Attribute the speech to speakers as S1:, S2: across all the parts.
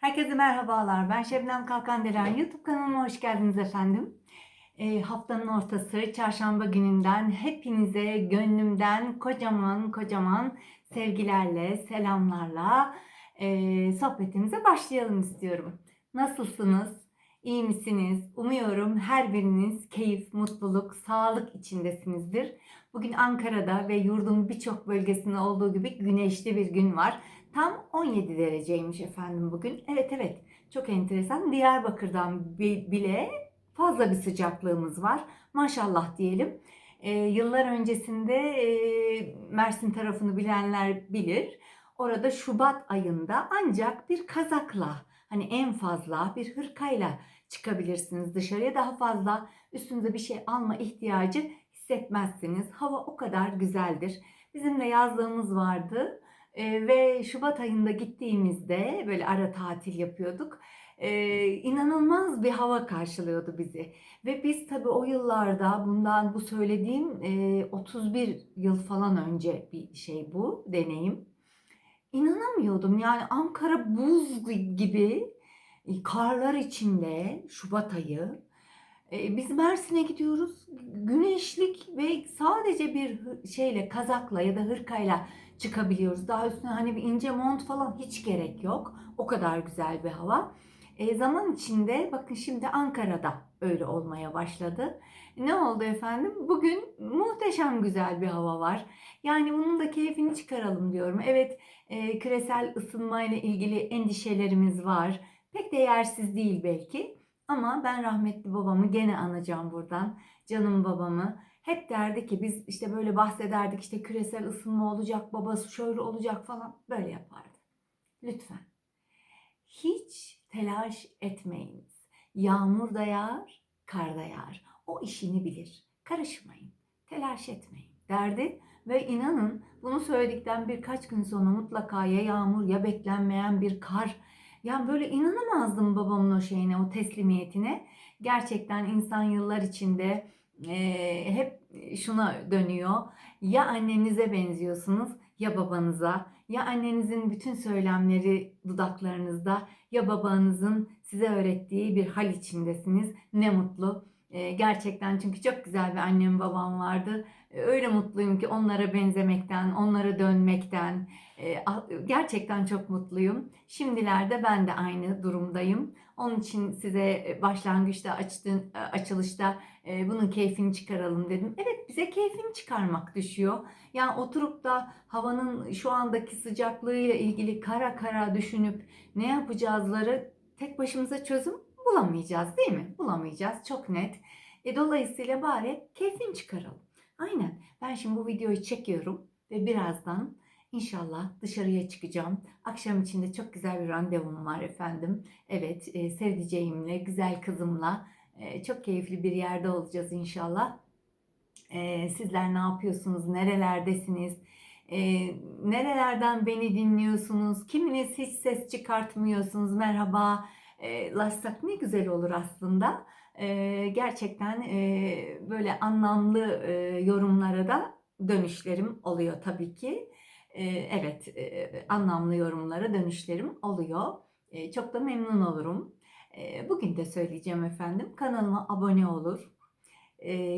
S1: Herkese merhabalar. Ben Şebnem Kalkandelen. YouTube kanalıma hoş geldiniz efendim. E, haftanın ortası çarşamba gününden hepinize gönlümden kocaman kocaman sevgilerle, selamlarla e, sohbetimize başlayalım istiyorum. Nasılsınız? İyi misiniz? Umuyorum her biriniz keyif, mutluluk, sağlık içindesinizdir. Bugün Ankara'da ve yurdun birçok bölgesinde olduğu gibi güneşli bir gün var. Tam 17 dereceymiş efendim bugün. Evet evet çok enteresan. Diyarbakır'dan bi- bile fazla bir sıcaklığımız var. Maşallah diyelim. Ee, yıllar öncesinde e, Mersin tarafını bilenler bilir. Orada Şubat ayında ancak bir kazakla hani en fazla bir hırkayla çıkabilirsiniz dışarıya. Daha fazla üstünüze bir şey alma ihtiyacı hissetmezsiniz. Hava o kadar güzeldir. Bizim de yazlığımız vardı. Ee, ve Şubat ayında gittiğimizde böyle ara tatil yapıyorduk. Ee, inanılmaz bir hava karşılıyordu bizi. Ve biz tabii o yıllarda bundan bu söylediğim e, 31 yıl falan önce bir şey bu deneyim. İnanamıyordum yani Ankara buz gibi e, karlar içinde Şubat ayı. E, Biz Mersin'e gidiyoruz. Güneşlik ve sadece bir şeyle kazakla ya da hırkayla çıkabiliyoruz. Daha üstüne hani bir ince mont falan hiç gerek yok. O kadar güzel bir hava. E, zaman içinde bakın şimdi Ankara'da öyle olmaya başladı. Ne oldu efendim? Bugün muhteşem güzel bir hava var. Yani bunun da keyfini çıkaralım diyorum. Evet e, küresel ısınma ile ilgili endişelerimiz var. Pek de yersiz değil belki. Ama ben rahmetli babamı gene anacağım buradan. Canım babamı. Hep derdi ki biz işte böyle bahsederdik işte küresel ısınma olacak, babası şöyle olacak falan böyle yapardı. Lütfen. Hiç telaş etmeyiniz. Yağmur da yağar, kar da yağar. O işini bilir. Karışmayın. Telaş etmeyin derdi. Ve inanın bunu söyledikten birkaç gün sonra mutlaka ya yağmur ya beklenmeyen bir kar. Yani böyle inanamazdım babamın o şeyine, o teslimiyetine. Gerçekten insan yıllar içinde e, hep şuna dönüyor. Ya annenize benziyorsunuz ya babanıza. Ya annenizin bütün söylemleri dudaklarınızda ya babanızın size öğrettiği bir hal içindesiniz. Ne mutlu. E, gerçekten çünkü çok güzel bir annem babam vardı. E, Öyle mutluyum ki onlara benzemekten, onlara dönmekten. E, a- Gerçekten çok mutluyum. Şimdilerde ben de aynı durumdayım. Onun için size başlangıçta açtığın, açılışta e, bunun keyfini çıkaralım dedim. Evet bize keyfini çıkarmak düşüyor. Yani oturup da havanın şu andaki sıcaklığıyla ilgili kara kara düşünüp ne yapacağızları tek başımıza çözüm bulamayacağız değil mi? Bulamayacağız çok net. E, dolayısıyla bari keyfini çıkaralım. Aynen. Ben şimdi bu videoyu çekiyorum ve birazdan inşallah dışarıya çıkacağım. Akşam içinde çok güzel bir randevum var efendim. Evet, e, sevdiceğimle, güzel kızımla e, çok keyifli bir yerde olacağız inşallah. E, sizler ne yapıyorsunuz? Nerelerdesiniz? E, nerelerden beni dinliyorsunuz? Kiminiz hiç ses çıkartmıyorsunuz? Merhaba. E, laşsak ne güzel olur aslında. Gerçekten böyle anlamlı yorumlara da dönüşlerim oluyor tabii ki. Evet, anlamlı yorumlara dönüşlerim oluyor. Çok da memnun olurum. Bugün de söyleyeceğim efendim. Kanalıma abone olur,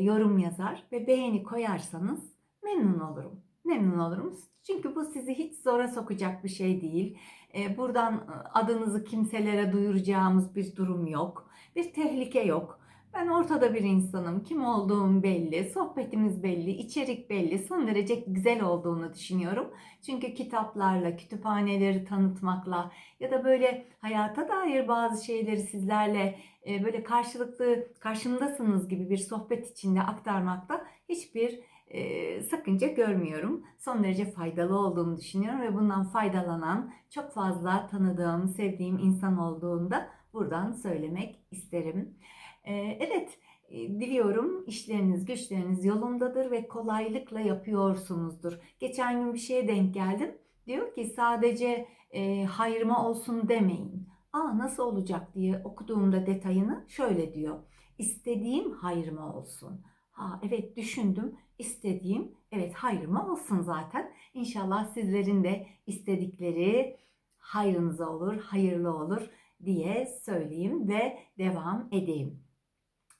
S1: yorum yazar ve beğeni koyarsanız memnun olurum. Memnun olurum. Çünkü bu sizi hiç zora sokacak bir şey değil. E, buradan e, adınızı kimselere duyuracağımız bir durum yok. Bir tehlike yok. Ben ortada bir insanım. Kim olduğum belli, sohbetimiz belli, içerik belli. Son derece güzel olduğunu düşünüyorum. Çünkü kitaplarla, kütüphaneleri tanıtmakla ya da böyle hayata dair bazı şeyleri sizlerle e, böyle karşılıklı karşımdasınız gibi bir sohbet içinde aktarmakta hiçbir e, sakınca görmüyorum. Son derece faydalı olduğunu düşünüyorum ve bundan faydalanan çok fazla tanıdığım, sevdiğim insan olduğunda buradan söylemek isterim. E, evet, diliyorum işleriniz, güçleriniz yolundadır ve kolaylıkla yapıyorsunuzdur. Geçen gün bir şeye denk geldim. Diyor ki sadece e, hayrıma olsun demeyin. Aa nasıl olacak diye okuduğumda detayını şöyle diyor. İstediğim hayrıma olsun. Ha evet düşündüm. İstediğim evet hayrıma olsun zaten. İnşallah sizlerin de istedikleri hayrınıza olur, hayırlı olur diye söyleyeyim ve devam edeyim.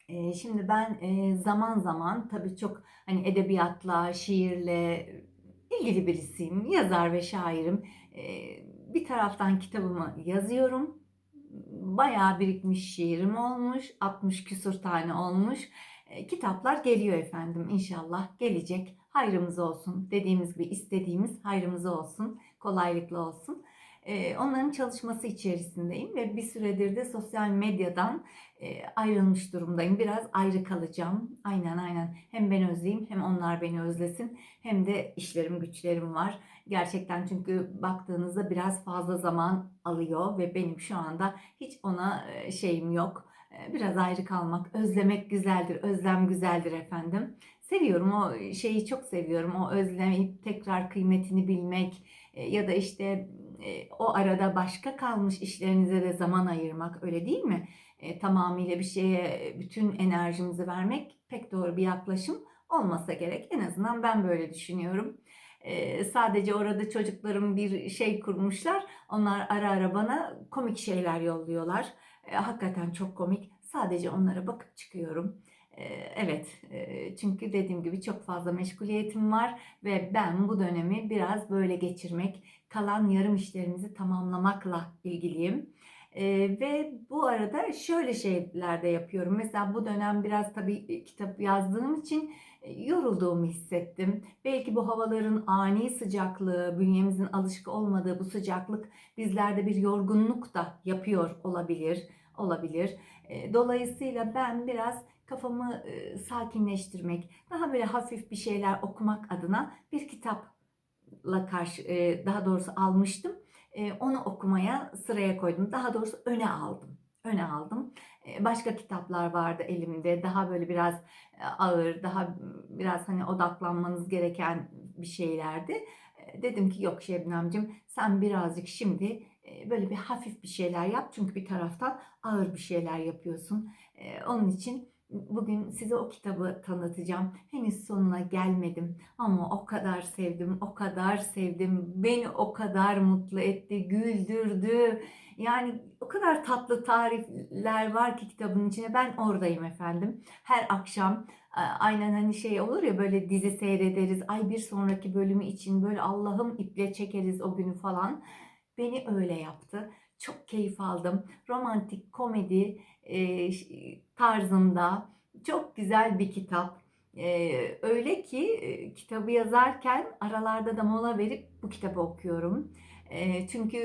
S1: Ee, Şimdi ben e, zaman zaman tabii çok hani edebiyatla, şiirle ilgili birisiyim. Yazar ve şairim. Ee, Bir taraftan kitabımı yazıyorum. Bayağı birikmiş şiirim olmuş. 60 küsur tane olmuş. Ee, Kitaplar geliyor efendim inşallah gelecek. Hayrımız olsun. Dediğimiz gibi istediğimiz hayrımız olsun. Kolaylıkla olsun. Ee, Onların çalışması içerisindeyim ve bir süredir de sosyal medyadan e, ayrılmış durumdayım. Biraz ayrı kalacağım. Aynen aynen. Hem ben özleyeyim hem onlar beni özlesin. Hem de işlerim güçlerim var. Gerçekten çünkü baktığınızda biraz fazla zaman alıyor ve benim şu anda hiç ona e, şeyim yok. E, Biraz ayrı kalmak, özlemek güzeldir, özlem güzeldir efendim. Seviyorum o şeyi çok seviyorum. O özlemeyip tekrar kıymetini bilmek e, ya da işte e, o arada başka kalmış işlerinize de zaman ayırmak öyle değil mi? E, tamamıyla bir şeye bütün enerjimizi vermek pek doğru bir yaklaşım olmasa gerek. En azından ben böyle düşünüyorum. E, sadece orada çocuklarım bir şey kurmuşlar. Onlar ara ara bana komik şeyler yolluyorlar. E, hakikaten çok komik. Sadece onlara bakıp çıkıyorum. E, evet, e, çünkü dediğim gibi çok fazla meşguliyetim var ve ben bu dönemi biraz böyle geçirmek, kalan yarım işlerimizi tamamlamakla ilgiliyim. Ee, ve bu arada şöyle şeyler de yapıyorum. Mesela bu dönem biraz tabii e, kitap yazdığım için e, yorulduğumu hissettim. Belki bu havaların ani sıcaklığı, bünyemizin alışık olmadığı bu sıcaklık bizlerde bir yorgunluk da yapıyor olabilir. Olabilir. E, Dolayısıyla ben biraz kafamı e, sakinleştirmek, daha böyle hafif bir şeyler okumak adına bir kitapla karşı, e, daha doğrusu almıştım e, onu okumaya sıraya koydum. Daha doğrusu öne aldım. Öne aldım. E, Başka kitaplar vardı elimde. Daha böyle biraz e, ağır, daha biraz hani odaklanmanız gereken bir şeylerdi. E, Dedim ki yok Şebnemcim sen birazcık şimdi e, böyle bir hafif bir şeyler yap. Çünkü bir taraftan ağır bir şeyler yapıyorsun. Onun için bugün size o kitabı tanıtacağım. Henüz sonuna gelmedim ama o kadar sevdim, o kadar sevdim. Beni o kadar mutlu etti, güldürdü. Yani o kadar tatlı tarifler var ki kitabın içine. Ben oradayım efendim. Her akşam a- aynen hani şey olur ya böyle dizi seyrederiz. Ay bir sonraki bölümü için böyle Allah'ım iple çekeriz o günü falan. Beni öyle yaptı. Çok keyif aldım. Romantik komedi e, tarzında çok güzel bir kitap. E, öyle ki e, kitabı yazarken aralarda da mola verip bu kitabı okuyorum. E, çünkü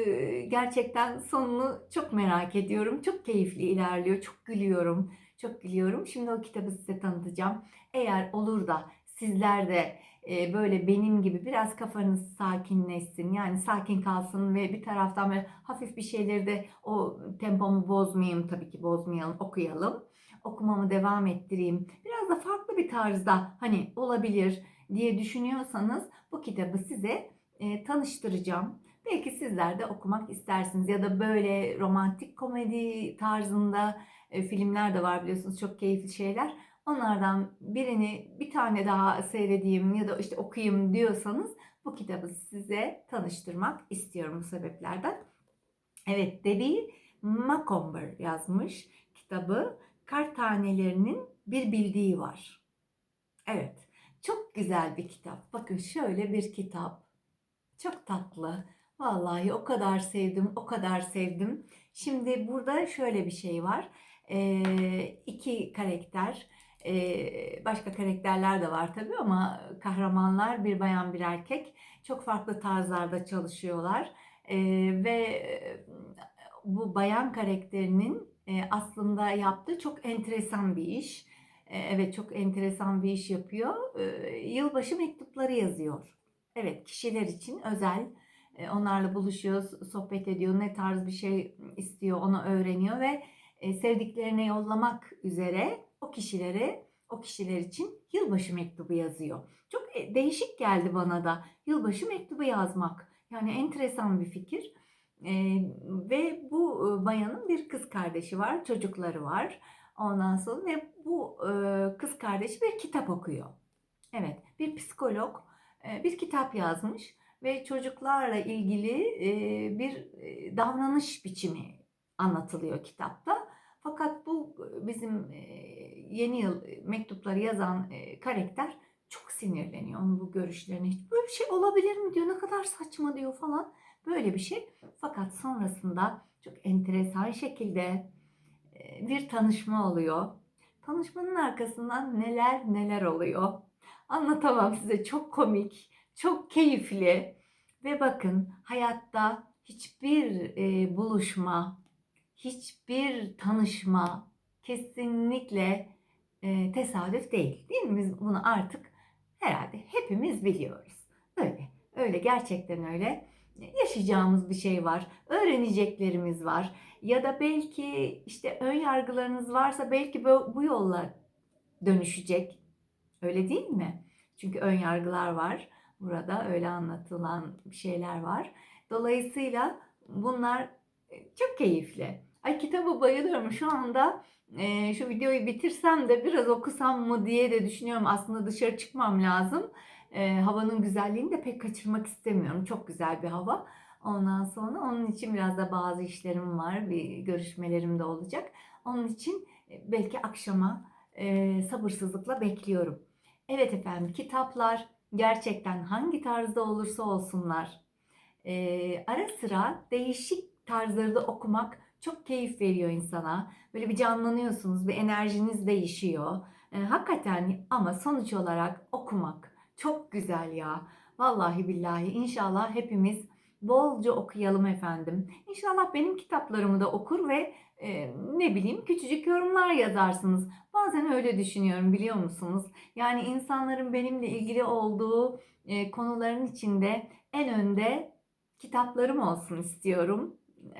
S1: gerçekten sonunu çok merak ediyorum. Çok keyifli ilerliyor. Çok gülüyorum. Çok gülüyorum. Şimdi o kitabı size tanıtacağım. Eğer olur da sizler de böyle benim gibi biraz kafanız sakinleşsin. Yani sakin kalsın ve bir taraftan böyle hafif bir şeyleri de o tempomu bozmayayım tabii ki bozmayalım okuyalım. Okumamı devam ettireyim. Biraz da farklı bir tarzda hani olabilir diye düşünüyorsanız bu kitabı size e, tanıştıracağım. Belki sizler de okumak istersiniz ya da böyle romantik komedi tarzında e, filmler de var biliyorsunuz çok keyifli şeyler. Onlardan birini bir tane daha seyredeyim ya da işte okuyayım diyorsanız bu kitabı size tanıştırmak istiyorum bu sebeplerden. Evet, Debbie Macomber yazmış kitabı. Kar tanelerinin bir bildiği var. Evet, çok güzel bir kitap. Bakın şöyle bir kitap. Çok tatlı. Vallahi o kadar sevdim, o kadar sevdim. Şimdi burada şöyle bir şey var. Ee, iki karakter, başka karakterler de var tabii ama kahramanlar bir bayan bir erkek. Çok farklı tarzlarda çalışıyorlar. Ve bu bayan karakterinin aslında yaptığı çok enteresan bir iş. Evet çok enteresan bir iş yapıyor. Yılbaşı mektupları yazıyor. Evet kişiler için özel. Onlarla buluşuyor, sohbet ediyor, ne tarz bir şey istiyor onu öğreniyor ve sevdiklerine yollamak üzere o kişilere, o kişiler için yılbaşı mektubu yazıyor. Çok e, değişik geldi bana da yılbaşı mektubu yazmak. Yani enteresan bir fikir. E, ve bu e, bayanın bir kız kardeşi var, çocukları var. Ondan sonra ve bu e, kız kardeşi bir kitap okuyor. Evet, bir psikolog e, bir kitap yazmış ve çocuklarla ilgili e, bir e, davranış biçimi anlatılıyor kitapta. Fakat bu bizim yeni yıl mektupları yazan e, karakter çok sinirleniyor onun bu görüşlerine. Böyle bir şey olabilir mi diyor. Ne kadar saçma diyor falan. Böyle bir şey. Fakat sonrasında çok enteresan şekilde e, bir tanışma oluyor. Tanışmanın arkasından neler neler oluyor. Anlatamam size. Çok komik, çok keyifli. Ve bakın hayatta hiçbir e, buluşma, hiçbir tanışma kesinlikle e, tesadüf değil. Değil mi? Biz bunu artık herhalde hepimiz biliyoruz. Öyle. Öyle gerçekten öyle. Yaşayacağımız bir şey var. Öğreneceklerimiz var. Ya da belki işte ön yargılarınız varsa belki bu, bu yolla dönüşecek. Öyle değil mi? Çünkü ön yargılar var. Burada öyle anlatılan şeyler var. Dolayısıyla bunlar e, çok keyifli. Ay kitaba bayılıyorum. Şu anda e, şu videoyu bitirsem de biraz okusam mı diye de düşünüyorum. Aslında dışarı çıkmam lazım. E, havanın güzelliğini de pek kaçırmak istemiyorum. Çok güzel bir hava. Ondan sonra onun için biraz da bazı işlerim var. Bir görüşmelerim de olacak. Onun için e, belki akşama e, sabırsızlıkla bekliyorum. Evet efendim kitaplar gerçekten hangi tarzda olursa olsunlar e, ara sıra değişik tarzları da okumak çok keyif veriyor insana. Böyle bir canlanıyorsunuz, bir enerjiniz değişiyor. E, hakikaten ama sonuç olarak okumak çok güzel ya. Vallahi billahi inşallah hepimiz bolca okuyalım efendim. İnşallah benim kitaplarımı da okur ve e, ne bileyim küçücük yorumlar yazarsınız. Bazen öyle düşünüyorum biliyor musunuz? Yani insanların benimle ilgili olduğu e, konuların içinde en önde kitaplarım olsun istiyorum.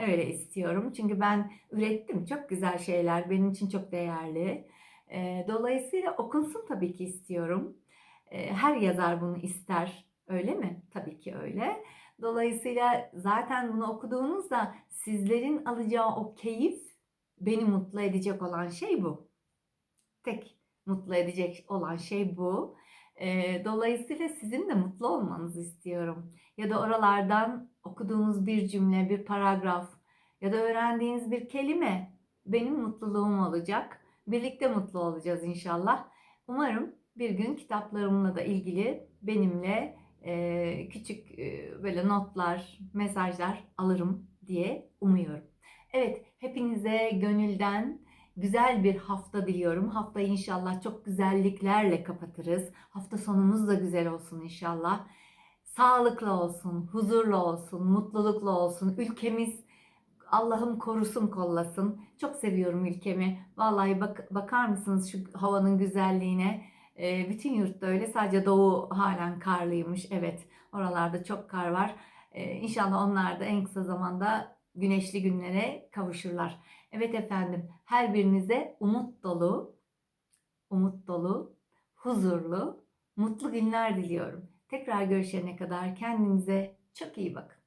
S1: Öyle istiyorum. Çünkü ben ürettim çok güzel şeyler. Benim için çok değerli. Dolayısıyla okunsun tabii ki istiyorum. Her yazar bunu ister. Öyle mi? Tabii ki öyle. Dolayısıyla zaten bunu okuduğunuzda sizlerin alacağı o keyif beni mutlu edecek olan şey bu. Tek mutlu edecek olan şey bu. Dolayısıyla sizin de mutlu olmanızı istiyorum. Ya da oralardan okuduğunuz bir cümle, bir paragraf ya da öğrendiğiniz bir kelime benim mutluluğum olacak. Birlikte mutlu olacağız inşallah. Umarım bir gün kitaplarımla da ilgili benimle e, küçük e, böyle notlar, mesajlar alırım diye umuyorum. Evet, hepinize gönülden güzel bir hafta diliyorum. Haftayı inşallah çok güzelliklerle kapatırız. Hafta sonumuz da güzel olsun inşallah. Sağlıklı olsun, huzurlu olsun, mutluluklu olsun. Ülkemiz Allah'ım korusun kollasın. Çok seviyorum ülkemi. Vallahi bak, bakar mısınız şu havanın güzelliğine? Ee, bütün yurtta öyle. Sadece doğu halen karlıymış. Evet oralarda çok kar var. Ee, inşallah onlar da en kısa zamanda güneşli günlere kavuşurlar. Evet efendim her birinize umut dolu, umut dolu, huzurlu, mutlu günler diliyorum. Tekrar görüşene kadar kendinize çok iyi bakın.